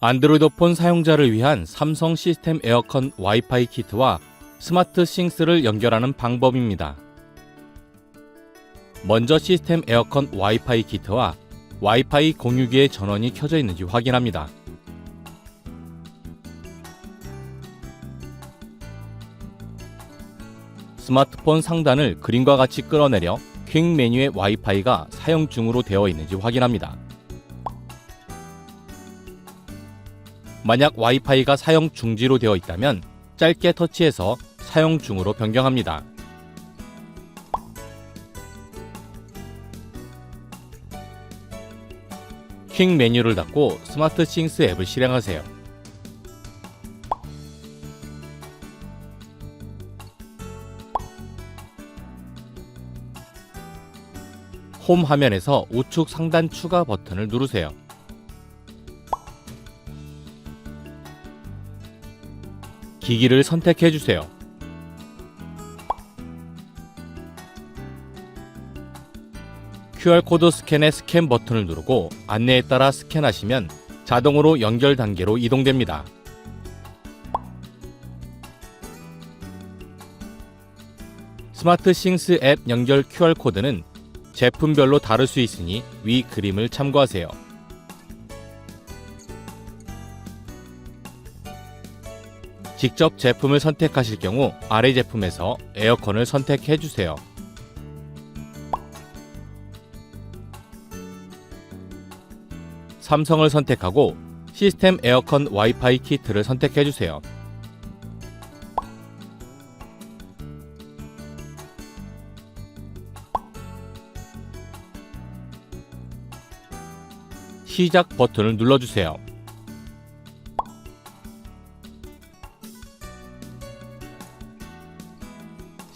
안드로이드 폰 사용자를 위한 삼성 시스템 에어컨 와이파이 키트와 스마트 싱스를 연결하는 방법입니다. 먼저 시스템 에어컨 와이파이 키트와 와이파이 공유기의 전원이 켜져 있는지 확인합니다. 스마트폰 상단을 그림과 같이 끌어내려 퀵 메뉴의 와이파이가 사용 중으로 되어 있는지 확인합니다. 만약 와이파이가 사용 중지로 되어 있다면 짧게 터치해서 사용 중으로 변경합니다. 퀵 메뉴를 닫고 스마트 싱스 앱을 실행하세요. 홈 화면에서 우측 상단 추가 버튼을 누르세요. 기기를 선택해 주세요. QR코드 스캔의 스캔 버튼을 누르고 안내에 따라 스캔하시면 자동으로 연결 단계로 이동됩니다. 스마트 싱스 앱 연결 QR코드는 제품별로 다를 수 있으니 위 그림을 참고하세요. 직접 제품을 선택하실 경우 아래 제품에서 에어컨을 선택해 주세요. 삼성을 선택하고 시스템 에어컨 와이파이 키트를 선택해 주세요. 시작 버튼을 눌러주세요.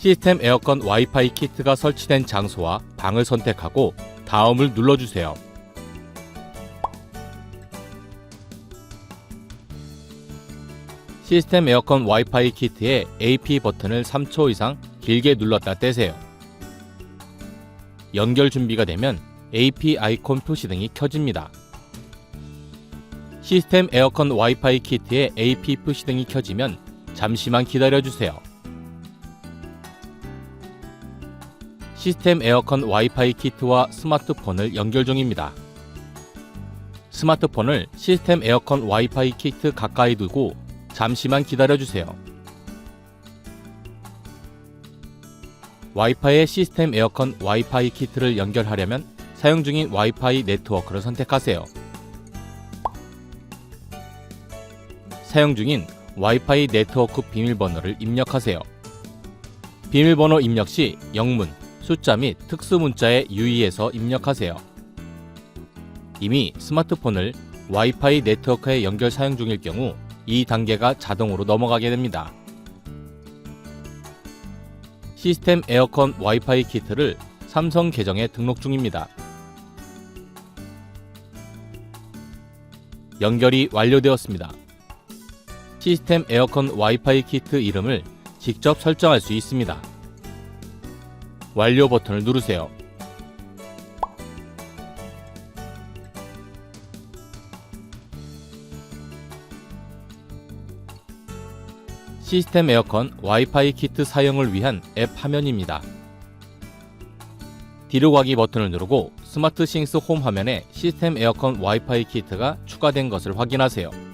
시스템 에어컨 와이파이 키트가 설치된 장소와 방을 선택하고 다음을 눌러주세요. 시스템 에어컨 와이파이 키트의 AP 버튼을 3초 이상 길게 눌렀다 떼세요. 연결 준비가 되면 AP 아이콘 표시등이 켜집니다. 시스템 에어컨 와이파이 키트의 AP 표시등이 켜지면 잠시만 기다려주세요. 시스템 에어컨 와이파이 키트와 스마트폰을 연결 중입니다. 스마트폰을 시스템 에어컨 와이파이 키트 가까이 두고 잠시만 기다려주세요. 와이파이의 시스템 에어컨 와이파이 키트를 연결하려면 사용 중인 와이파이 네트워크를 선택하세요. 사용 중인 와이파이 네트워크 비밀번호를 입력하세요. 비밀번호 입력 시 영문, 숫자 및 특수 문자에 유의해서 입력하세요. 이미 스마트폰을 와이파이 네트워크에 연결 사용 중일 경우 이 단계가 자동으로 넘어가게 됩니다. 시스템 에어컨 와이파이 키트를 삼성 계정에 등록 중입니다. 연결이 완료되었습니다. 시스템 에어컨 와이파이 키트 이름을 직접 설정할 수 있습니다. 완료 버튼을 누르세요. 시스템 에어컨 와이파이 키트 사용을 위한 앱 화면입니다. 뒤로 가기 버튼을 누르고 스마트 싱스 홈 화면에 시스템 에어컨 와이파이 키트가 추가된 것을 확인하세요.